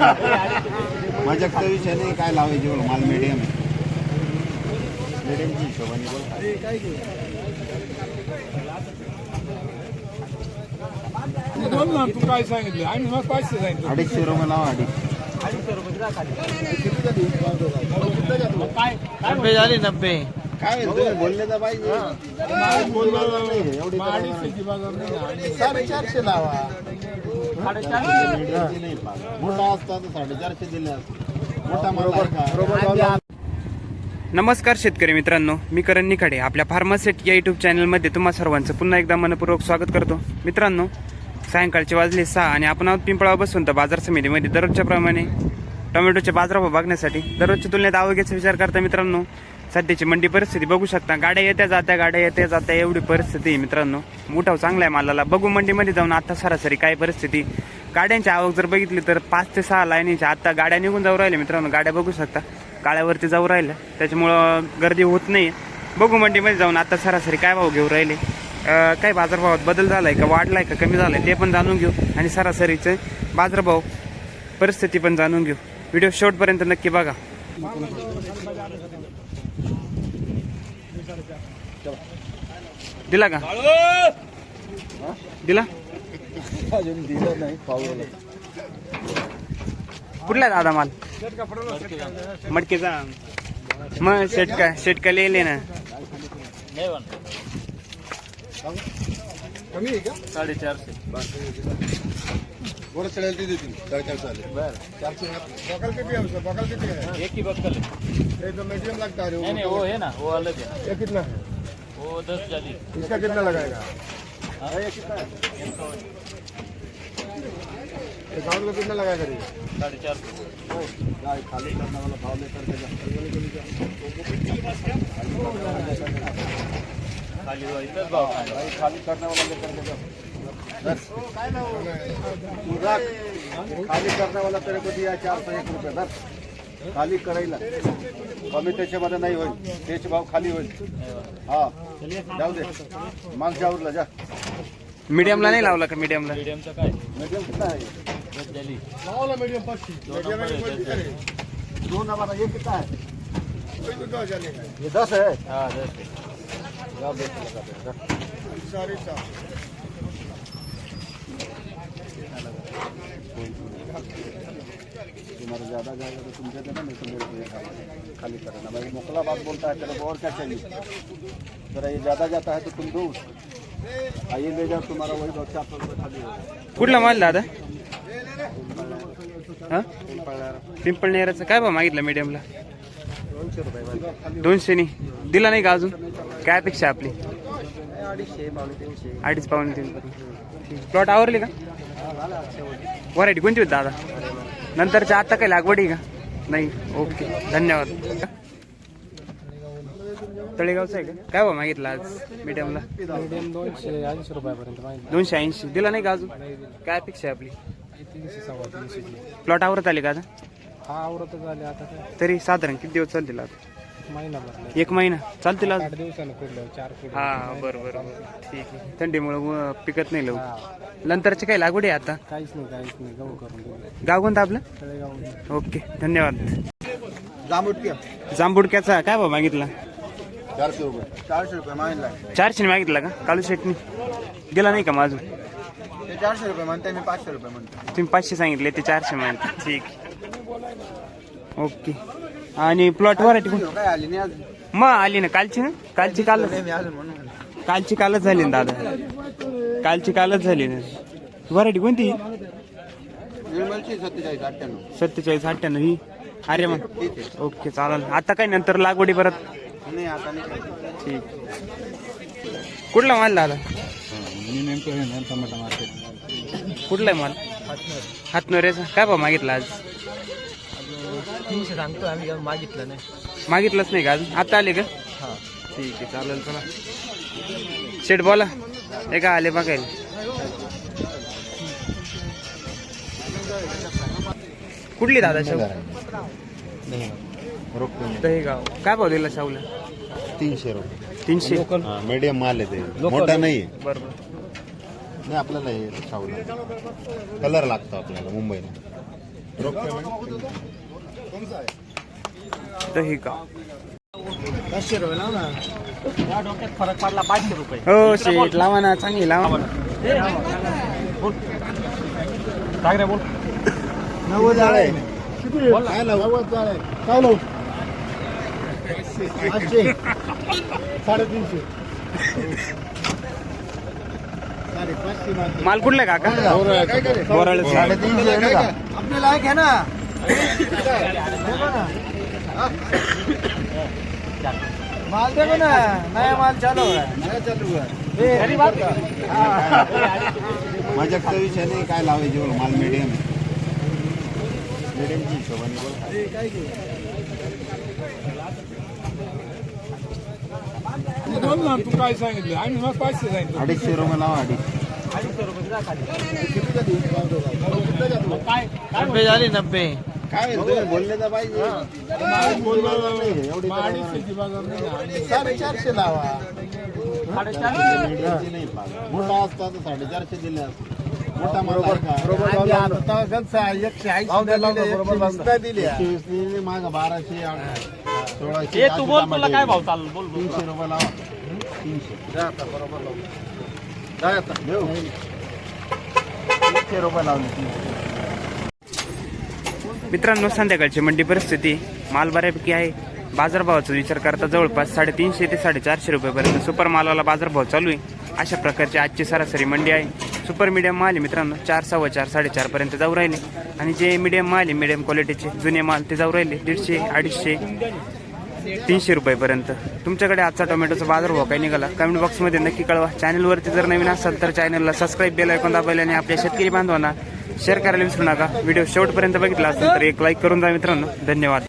माझ्याकडे विषय नाही काय लावायचे बोल माल मीडियम मीडियमची हिशोबाने बोल. बोल ना तू काय सांगितलं? आम्ही मग पाचशे सांगितलं. अडीचशे रुपये लावा अडीच नब्बे झाली नब्बे. काय बोलले तर पाहिजे. एवढी साडेचारशे लावा. मोठा असता तर साडेचारशे दिले मोठा नमस्कार शेतकरी मित्रांनो मी करण निखाडे. आपल्या फार्मासेट या युट्यूब चॅनलमध्ये तुम्हा सर्वांचं पुन्हा एकदा मनपूर्वक स्वागत करतो. मित्रांनो सायंकाळचे वाजले सहा आणि आपण आहोत पिंपळा बसून तर बाजार समितीमध्ये दररोजच्या प्रमाणे टोमॅटोचे बाजारभाव बघण्यासाठी दररोजच्या तुलनेत आवडीचा विचार करता मित्रांनो. सध्याची मंडी परिस्थिती बघू शकता. गाड्या येत्या जात्या गाड्या येत्या जात्या एवढी परिस्थिती आहे मित्रांनो. उठाव चांगला आहे मालाला. बघू मंडीमध्ये जाऊन आता सरासरी काय परिस्थिती. गाड्यांची आवक जर बघितली तर पाच ते सहा लाईनीच्या आता गाड्या निघून जाऊ राहिल्या मित्रांनो. गाड्या बघू शकता. काळ्यावरती जाऊ राहिल्या. त्याच्यामुळं गर्दी होत नाही. बघू मंडीमध्ये जाऊन आता सरासरी काय भाव घेऊ राहिले. काय बाजारभावात बदल झालाय का वाढलाय का कमी झालाय ते पण जाणून घेऊ. आणि सरासरीचे बाजारभाव परिस्थिती पण जाणून घेऊ. व्हिडिओ शेवटपर्यंत नक्की बघा. दिला का? दिला? अजून दिला नाही पावलं कुठला दादा माल? मडकेचा. मग शेटका शेटका लिहिले ना. साडेचारशे. बरं। चढेल ते देतील साडेचारशे आले बकल किती आहे उसका? बकल किती है। एक ही बक्कल है। ये तो मीडियम लगता है नहीं नहीं वो है ना वो अलग है। ये कितना है? वो दस चालीस इसका कितना लगाएगा? हाँ? ये कितना है? अकाउंट में कितना लगाएगा ये साढ़े चार सौ। खाली करने वाला भाव लेकर के जा। खाली हुआ इधर भाव खाली करने वाला लेकर के जा दस तू खाली करने वाला तेरे को दिया चारशे एक रुपये दर खाली करायला कमी त्याच्यामध्ये नाही होईल त्याचे भाव खाली होईल हा जाऊ दे मागच्या आवरला जा मीडियमला नाही। लावला का मीडियमला मीडियम का है मीडियम कितना है? दस लावला मीडियम पाचशे है, दस। दोन हमारा ये कितना है? ये दस। है हाँ दस। है। साढ़े सात। तुम्हारा ज्यादा जाएगा तो तुम दे देना नहीं तो खाली- खाली करना भाई मोकला बात बोलता है चलो और क्या चाहिए जरा ये ज्यादा जाता है तो तुम दो आइए ले जाओ तुम्हारा वही बहुत चार सौ खाली कुठला माल दादा? हा? पिंपळ नेहराचं. काय भाव मागितलं मीडियमला दोनशे रुपये दिला नाही का अजून? काय अपेक्षा आपली? अडीचशे पावणे तीनशे. प्लॉट आवरले का? व्हरायटी कोणती होती दादा? नंतरच्या आता काय लागवड आहे का? नाही. ओके धन्यवाद. तळेगावचं आहे का? काय भाव मागितला आज मीडियमला मीडियम दोनशे ऐंशी. रुपयापर्यंत दोनशे ऐंशी दिला नाही का अजून? काय अपेक्षा आहे आपली? तीनशे सव्वा प्लॉट आवरत आले का आता? हा आवरत झाले आता काय? तरी साधारण किती दिवस चालतील आता? महिना भरला एक महिना. चालतील आज? आठ दिवसानं फिरलो चार फिरलो हा बरं बरं बरं ठीक आहे. थंडीमुळे पिकत नाही लवकर. नंतरचे काही लागवड आहे आता? काहीच नाही काहीच नाही. गहू करून दिले. गाव कोणतं आपलं? तळेगाव. ओके धन्यवाद. जांबुटक्या जांबुडक्याचा काय भाव मागितला? चारशे रुपये. चारशे रुपये मागितला. चारशे मागितला का? कालू शेटनी? दिला नाही का माझं ते चारशे रुपये म्हणते मी पाचशे रुपये म्हणतो. तुम्ही पाचशे सांगितले ते चारशे मागितले. ठीक. ओके. आणि प्लॉट व्हरायटी कोण? काय आली नाही मग आली ना. कालची ना? कालची कालच. मी अजून म्हणून कालची कालच झाली ना दादा. कालची कालच झाली ना. व्हरायटी कोणती? निर्मलची सत्तेचाळीस अठ्ठ्याण्णव. सत्तेचाळीस अठ्ठ्याण्णव ही? अरे मग ठीक आहे. ओके चालेल. आता काय नंतर लागवडी परत? नाही आता नाही काय. ठीक. कुठला माल दादा? मी नेमकं हे ना टमाटा मार्केट कुठला आहे माल हातनोऱ्याचा काय भाव मागितला आज? तीनशे सांगतो आम्ही मागितलं नाही. मागितलंच नाही का अजून? आता आले का? हा. ठीक आहे चालेल चला. शेट बोला. एका आले बघायला कुठली दादा शाहू? दहेगाव काय भाव दिला शाहूला? तीनशे रुपये. तीनशे. मीडियम माल आहे ते. मोठा नाही आहे. बरोबर. नाही आपल्याला हे शाहूला. कलर लागतो आपल्याला मुंबईला. दही का पाचशे रुपये लाव ना. या डोक्यात फरक पडला पाचशे रुपये. हो शेट लावा ना चांगली लावा. काय रे बोल. नव्वद आहे काय? नव्वद आहे काय लावू? आठशे साडेतीनशे. माल कुठला काका? साडेतीनशे? आपल्याला आहे ना? माल देखो ना नया माल चालू है नाही चालू आहे. गरीब माझ्या विषय नाही काय लावायचे बोल माल मीडियम मीडियमची हिशोबाने बोल. बोल ना तू काय सांगितलं? आम्ही मग पाचशे सांगितलं. अडीचशे रुपये लावा अडीचशे. नब्बे झाली नब्बे. काय बोलले तर पाहिजे. साडेचारशे लावा. मोठा असता तर साडेचारशे दिले असते. मोठा वीस दिले, मागं बाराशे सोळाशे काय भाव चालू बोल तीनशे रुपये लावा. तीनशे. तीनशे रुपये लावले तीनशे. मित्रांनो संध्याकाळची मंडी परिस्थिती माल बऱ्यापैकी आहे. बाजारभावाचा विचार करता जवळपास साडेतीनशे ते साडेचारशे रुपयेपर्यंत सुपर मालाला बाजारभाव चालू आहे. अशा प्रकारची आजची सरासरी मंडी आहे. सुपर मीडियम माल आहे मित्रांनो चार सव्वा चार साडेचारपर्यंत जाऊ राहिले. आणि जे मीडियम माल आहे मीडियम क्वालिटीचे जुने माल ते जाऊ राहिले. दीडशे अडीचशे तीनशे रुपयेपर्यंत. तुमच्याकडे आजचा टोमॅटोचा बाजारभाव काय निघाला? कमेंट बॉक्समध्ये नक्की कळवा. चॅनलवरती जर नवीन असाल तर चॅनलला सबस्क्राईब बेल ऐकून दाबायला आणि आपल्या शेतकरी बांधवांना शेअर करायला विसरू नका. व्हिडिओ शेवटपर्यंत बघितला असेल तर एक लाईक करून जा मित्रांनो. धन्यवाद.